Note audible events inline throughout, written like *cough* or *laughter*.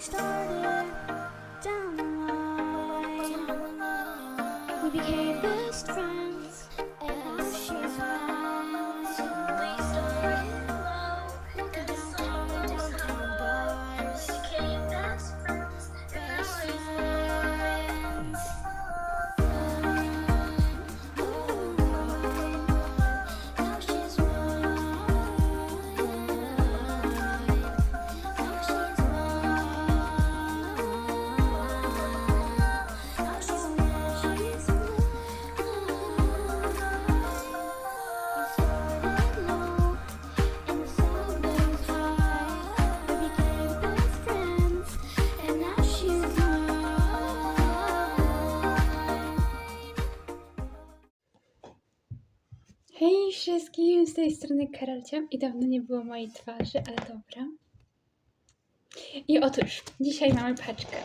started down the line. We became best friends. Hej z tej strony Karolcia i dawno nie było mojej twarzy, ale dobra. I otóż, dzisiaj mamy paczkę,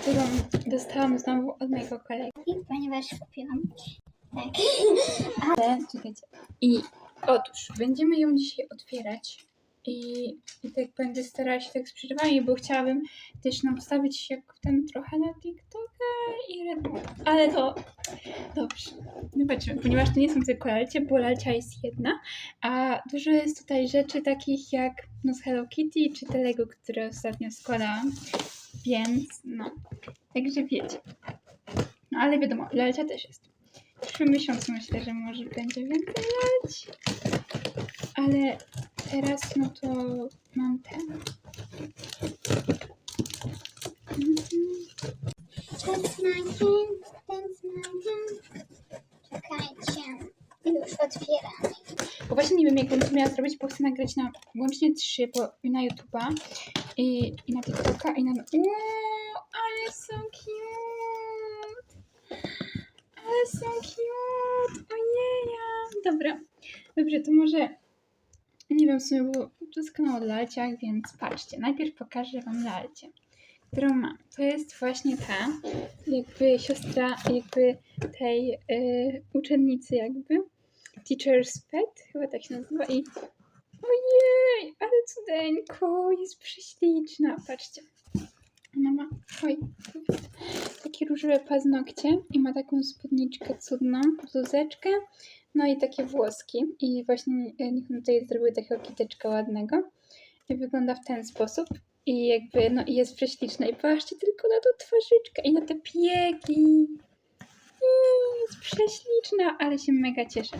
którą dostałam znowu od mojego kolegi. Ponieważ kupiłam tak. *laughs* Ale, czekajcie. I otóż, będziemy ją dzisiaj otwierać i, i tak będę starała się tak z bo chciałabym też nam wstawić jak ten trochę na TikToka i Red Bull. Ale to dobrze. Zobaczymy, ponieważ to nie są tylko lalcie, bo lalcia jest jedna, a dużo jest tutaj rzeczy takich jak no z Hello Kitty czy te Lego, które ostatnio składałam, więc no, także wiecie. No ale wiadomo, lalcia też jest. W przyszłym miesiącu myślę, że może będzie więcej lalci. Ale teraz no to mam ten. That's my hand, that's my hand. Czekajcie. Już otwieram. Bo właśnie nie wiem, jak będę miała zrobić, bo chcę nagrać na łącznie trzy, bo na YouTube'a i, i na TikToka i na... Wow, ale są cute! Są cute! Ojeja! Dobra, dobrze, to może... Nie wiem, w sumie, jest kanał o lalciach, więc patrzcie. Najpierw pokażę Wam lalcie, którą mam. To jest właśnie ta, jakby siostra jakby tej y, uczennicy jakby. Teacher's Pet, chyba tak się nazywa i ojej, ale cudeńko, jest prześliczna, patrzcie. Ona ma, oj, takie różowe paznokcie i ma taką spódniczkę cudną, bluzeczkę, no i takie włoski i właśnie e, niech tutaj zrobiły takiego kiteczka ładnego i wygląda w ten sposób i jakby, no i jest prześliczna i patrzcie tylko na tą twarzyczkę i na te piegi. Jest prześliczna, ale się mega cieszę.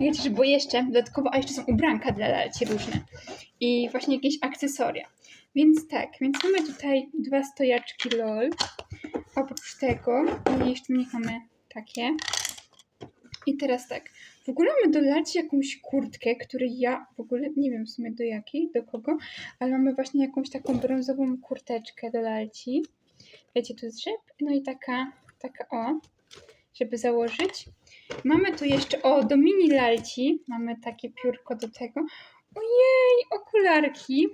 Mega cieszę, bo jeszcze dodatkowo, a jeszcze są ubranka dla lalci różne i właśnie jakieś akcesoria. Więc tak, więc mamy tutaj dwa stojaczki LOL. Oprócz tego i jeszcze nie mamy takie. I teraz tak, w ogóle mamy do lalci jakąś kurtkę, której ja w ogóle nie wiem w sumie do jakiej, do kogo, ale mamy właśnie jakąś taką brązową kurteczkę do lalci. Wiecie, tu jest rzep, no i taka, taka o, żeby założyć. Mamy tu jeszcze, o, do mini lalci, mamy takie piórko do tego. Ojej, okularki.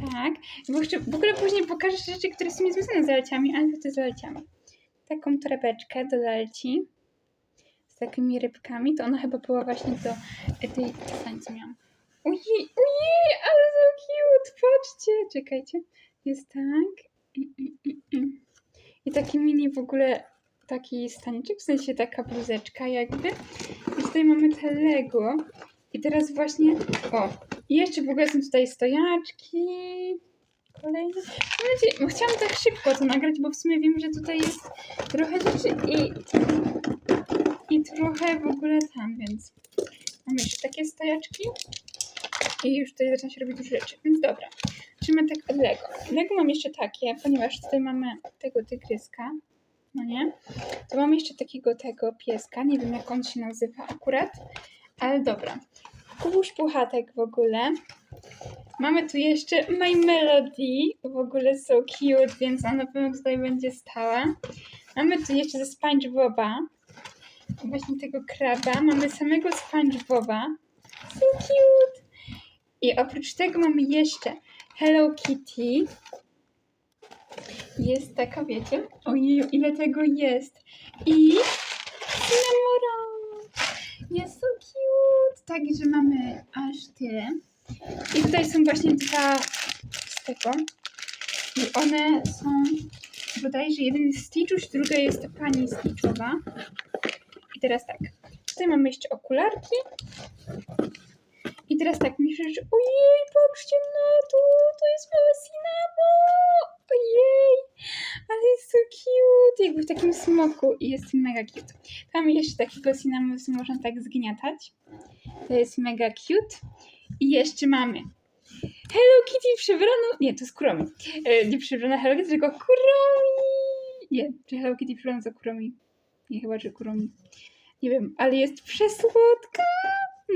Tak, bo jeszcze w ogóle później pokażę rzeczy, które są niezwiązane z lalciami, ale to z lalciami. Taką torebeczkę do lalci z takimi rybkami, to ona chyba była właśnie do tej co miałam. Ojej, ale so cute, patrzcie, czekajcie, jest tak. I taki mini w ogóle taki staniczek, w sensie taka bluzeczka jakby. I tutaj mamy te Lego. I teraz właśnie, o, i jeszcze w ogóle są tutaj stojaczki. Kolejne. Chciałam tak szybko to nagrać, bo w sumie wiem, że tutaj jest trochę rzeczy i, i trochę w ogóle tam, więc mamy jeszcze takie stojaczki. I już tutaj zaczyna się robić dużo rzeczy, więc dobra. Zacznijmy tak od Lego. Lego mam jeszcze takie, ponieważ tutaj mamy tego tygryska, no nie? To mam jeszcze takiego tego pieska, nie wiem jak on się nazywa akurat, ale dobra. Kubusz Puchatek w ogóle. Mamy tu jeszcze My Melody, w ogóle so cute, więc ona na pewno tutaj będzie stała. Mamy tu jeszcze ze SpongeBoba, właśnie tego kraba. Mamy samego SpongeBoba, so cute. I oprócz tego mamy jeszcze Hello Kitty. Jest taka, wiecie? Ojej, ile tego jest. I Cinnamon. Jest so cute. Także mamy aż tyle. I tutaj są właśnie dwa z tego. I one są bodajże jeden jest Stitchuś, druga jest pani Stitchowa. I teraz tak, tutaj mamy jeszcze okularki. I teraz tak, myślę, że ojej, patrzcie na to, to jest mała Sinamo! Ojej, ale jest so cute, jakby w takim smoku i jest mega cute. Tam jeszcze takiego Sinamo można tak zgniatać. To jest mega cute. I jeszcze mamy Hello Kitty przebraną, nie, to jest Kuromi. E, nie przebrana Hello Kitty, tylko Kuromi! Nie, czy Hello Kitty przebrana za Kuromi? Nie, chyba, że Kuromi. Nie wiem, ale jest przesłodka!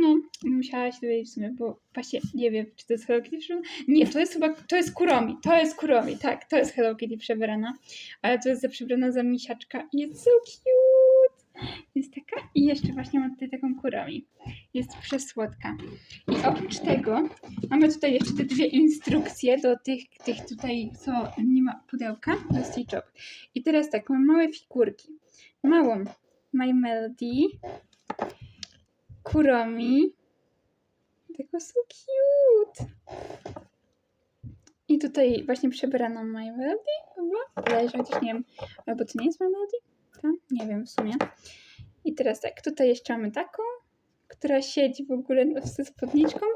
No, musiałaś dowiedzieć w sumie, bo właśnie nie wiem, czy to jest Hello Kitty przebrana. Nie, to jest chyba, to jest Kuromi, to jest Kuromi, tak, to jest Hello Kitty przebrana, ale to jest za przebrana za misiaczka i jest so cute! Jest taka i jeszcze właśnie mam tutaj taką Kuromi. Jest przesłodka. I oprócz tego mamy tutaj jeszcze te dwie instrukcje do tych, tych tutaj, co nie ma pudełka, do Stitch Up. I teraz tak, mam małe figurki. Małą My Melody, Kuromi, tego so cute. I tutaj właśnie przebraną My Melody, chyba, bodajże, chociaż nie wiem, albo to nie jest My Melody? To? Nie wiem w sumie. I teraz tak, tutaj jeszcze mamy taką, która siedzi w ogóle ze spódniczką.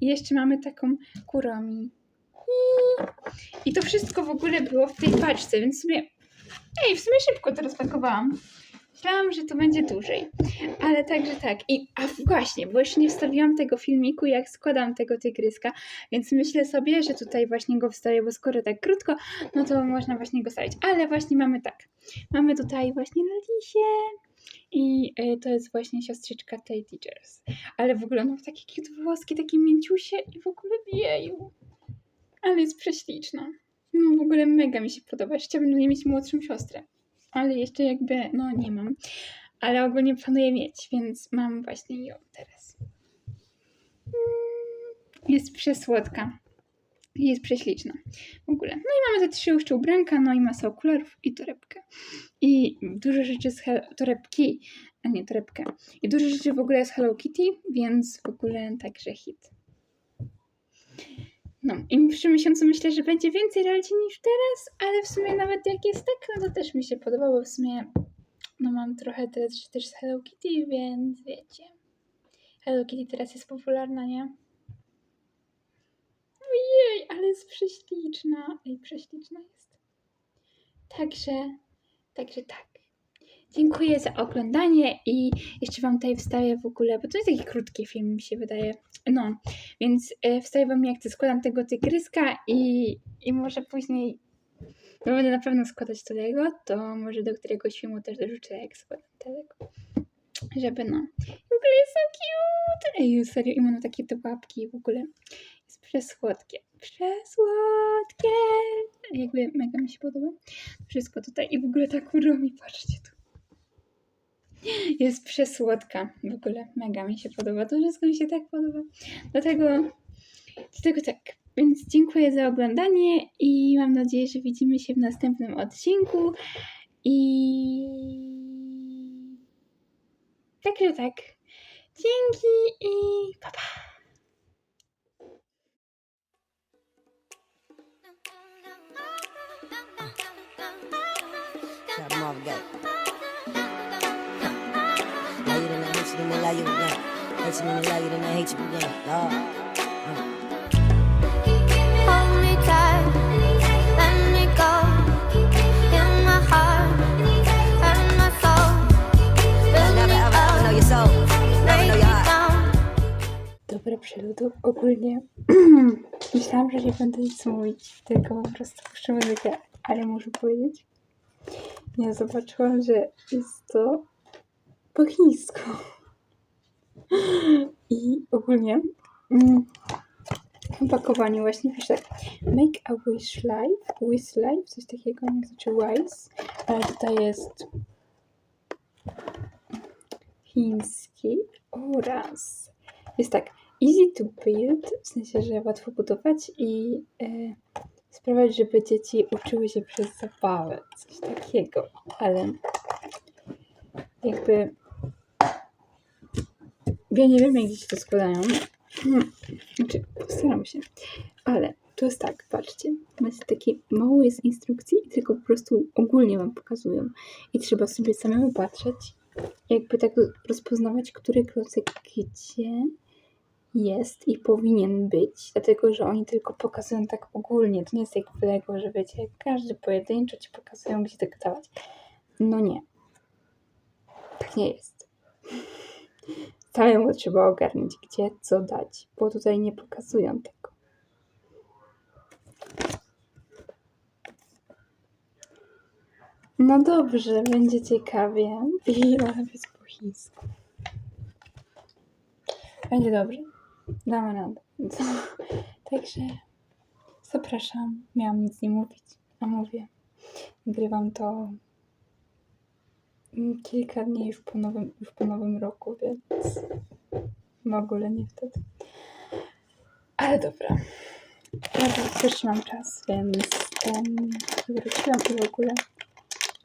I jeszcze mamy taką kuromi. I, I to wszystko w ogóle było w tej paczce, więc w sumie... Ej, w sumie szybko to rozpakowałam. Myślałam, że to będzie dłużej. Ale także tak. I a właśnie, bo jeszcze nie wstawiłam tego filmiku, jak składam tego tygryska, więc myślę sobie, że tutaj właśnie go wstawię, bo skoro tak krótko, no to można właśnie go stawić. Ale właśnie mamy tak. Mamy tutaj właśnie Lalisie. I y, to jest właśnie siostrzyczka tej Teachers. Ale w ogóle ma takie cute włoski, takie mięciusie i w ogóle jeju. Ale jest prześliczna. No w ogóle mega mi się podoba. Chciałabym mieć młodszą siostrę. Ale jeszcze jakby, no nie mam. Ale ogólnie planuję mieć, więc mam właśnie ją teraz. Mm, Jest przesłodka. Jest prześliczna. W ogóle. No i mamy te trzy jeszcze ubranka, no i masę okularów i torebkę. I dużo rzeczy z torebki, a nie torebkę. I dużo rzeczy w ogóle z Hello Kitty, więc w ogóle także hit. No i w przyszłym miesiącu myślę, że będzie więcej lalci niż teraz, ale w sumie nawet jak jest tak, no to też mi się podoba, bo w sumie no mam trochę też, też z Hello Kitty, więc wiecie. Hello Kitty teraz jest popularna, nie? Ojej, ale jest prześliczna. Ej, prześliczna jest. Także, także tak. Dziękuję za oglądanie i jeszcze Wam tutaj wstawię w ogóle, bo to jest taki krótki film, mi się wydaje. No, więc e, wstawię Wam jak to składam tego tygryska i, i może później, bo będę na pewno składać tego, to może do któregoś filmu też dorzucę jak składam tego. Żeby no. W ogóle jest so cute! Ej, serio, i mam takie te łapki w ogóle. Jest przesłodkie. Przesłodkie! Jakby mega mi się podoba. Wszystko tutaj i w ogóle ta kuromi, patrzcie tu. Jest przesłodka. W ogóle mega mi się podoba. To wszystko mi się tak podoba. Dlatego, dlatego tak. Więc dziękuję za oglądanie i mam nadzieję, że widzimy się w następnym odcinku. I także tak. Dzięki i pa pa. Up, your soul. Never break know me your heart. down. Dobra przeludu. Ogólnie *clears throat* myślałam, że nie będę nic mówić, tylko po prostu puszczę muzykę, ale muszę powiedzieć. Ja zobaczyłam, że jest to po chińsku. I ogólnie mm, w opakowaniu właśnie pisze Make a wish life, wish life, coś takiego, nie znaczy wise, ale tutaj jest chiński oraz jest tak easy to build, w sensie, że łatwo budować i e, sprawiać, żeby dzieci uczyły się przez zabawę, coś takiego, ale jakby ja nie wiem, jak dzieci to składają, Hmm, znaczy, postaram się, ale To jest tak, patrzcie. Macie takie mało jest instrukcji tylko po prostu ogólnie wam pokazują. I trzeba sobie samemu patrzeć, jakby tak rozpoznawać, który klocek gdzie jest i powinien być. Dlatego, że oni tylko pokazują tak ogólnie. To nie jest jak w Lego, że wiecie, każdy pojedynczo ci pokazują, gdzie dawać. No nie. Tak nie jest. Samemu trzeba ogarnąć, gdzie co dać, bo tutaj nie pokazują tego. No dobrze, będzie ciekawie. I nawet po chińsku. Będzie dobrze. Damy radę. *laughs* Także zapraszam. Miałam nic nie mówić, a mówię. Nagrywam to kilka dni już po nowym, już po nowym roku, więc w ogóle nie wtedy. Ale dobra. Ja jeszcze mam czas, więc um, wróciłam i w ogóle.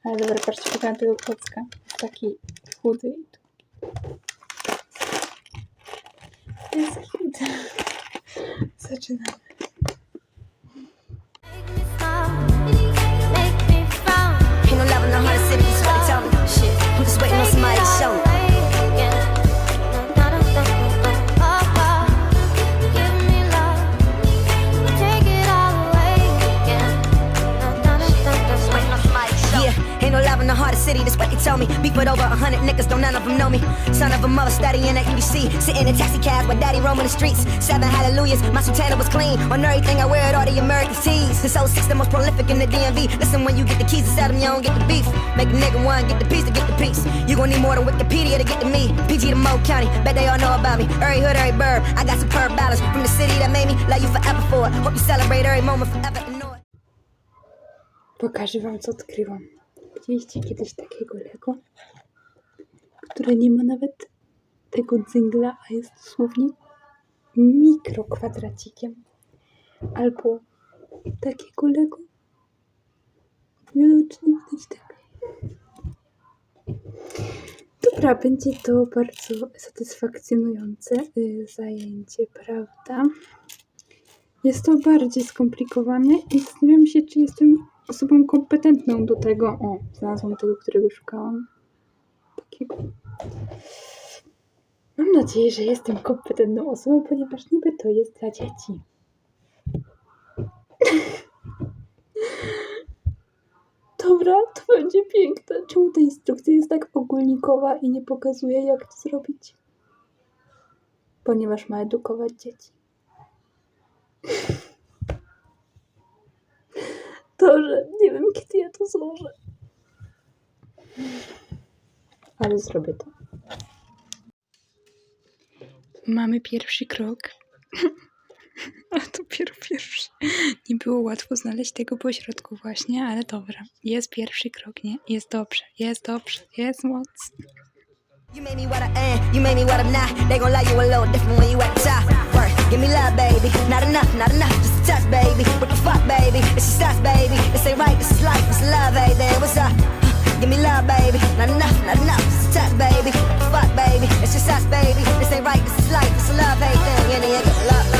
Ale dobra, patrzcie, pokażę tego klocka. Jest taki chudy i tu. Jest cute. *laughs* Zaczynamy. Tell me. Beef with over a hundred niggas, don't none of them know me. Son of a mother studying at UDC, sitting in taxi cabs with daddy roaming the streets. Seven hallelujahs, my sultana was clean. On everything I wear it, all the American tees. This 06, the most prolific in the DMV. Listen, when you get the keys to set 'em, you don't get the beef. Make a nigga one, get the piece to get the piece. You gon' need more than Wikipedia to get to me. PG to Mo County, bet they all know about me. Every hood, every bird, I got superb balance. From the city that made me, love you forever for it. Hope you celebrate every moment forever and know it. Pokażę. Widzieliście kiedyś takiego Lego, które nie ma nawet tego dzingla, a jest dosłownie mikrokwadracikiem. Albo takiego Lego. Nie wiem, czy nie widać tego. Dobra, będzie to bardzo satysfakcjonujące y, zajęcie, prawda? Jest to bardziej skomplikowane i zastanawiam się, czy jestem osobą kompetentną do tego. O, znalazłam tego, którego szukałam. Takiego. Mam nadzieję, że jestem kompetentną osobą, ponieważ niby to jest dla dzieci. *laughs* Dobra, to będzie piękne. Czemu ta instrukcja jest tak ogólnikowa i nie pokazuje, jak to zrobić? Ponieważ ma edukować dzieci. *laughs* Że nie wiem, kiedy ja to złożę. Ale zrobię to. Mamy pierwszy krok. *laughs* A dopiero pierwszy. Nie było łatwo znaleźć tego pośrodku właśnie, ale dobra. Jest pierwszy krok, nie? Jest dobrze, jest dobrze, jest moc. You made me what I am, you made me what I'm not. They gon' like you a little different when you at the top. Give me love, baby. Not enough, not enough, just a touch, baby. What the fuck, baby? It's just us, baby. This ain't right, this is life, is love, eh, baby. What's up? Give me love, baby. Not enough, not enough, just a touch, baby. Fuck, baby? It's just us, baby. This ain't right, this is life, is love, eh, baby. Yeah, yeah, yeah, love,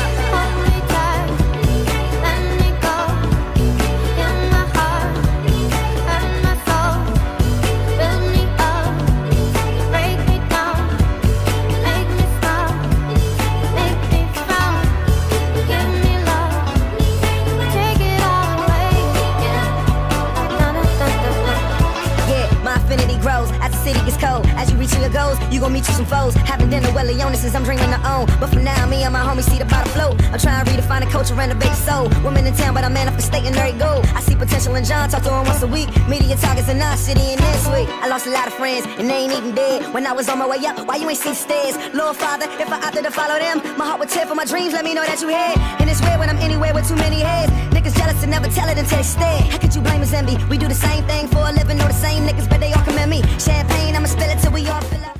But for now, me and my homies see the bottom float. I'm trying to redefine the culture, renovate the soul. Women in town, but I'm manifesting every goal. I see potential in John, talk to him once a week. Media targets in our city and this week. I lost a lot of friends, and they ain't even dead. When I was on my way up, why you ain't seen stairs? Lord Father, if I opted to follow them, my heart would tear for my dreams. Let me know that you here. And it's weird when I'm anywhere with too many heads. Niggas jealous and never tell it until they stare. How could you blame us envy? We do the same thing for a living, know the same niggas, but they all commend me. Champagne, I'ma spill it till we all fill up.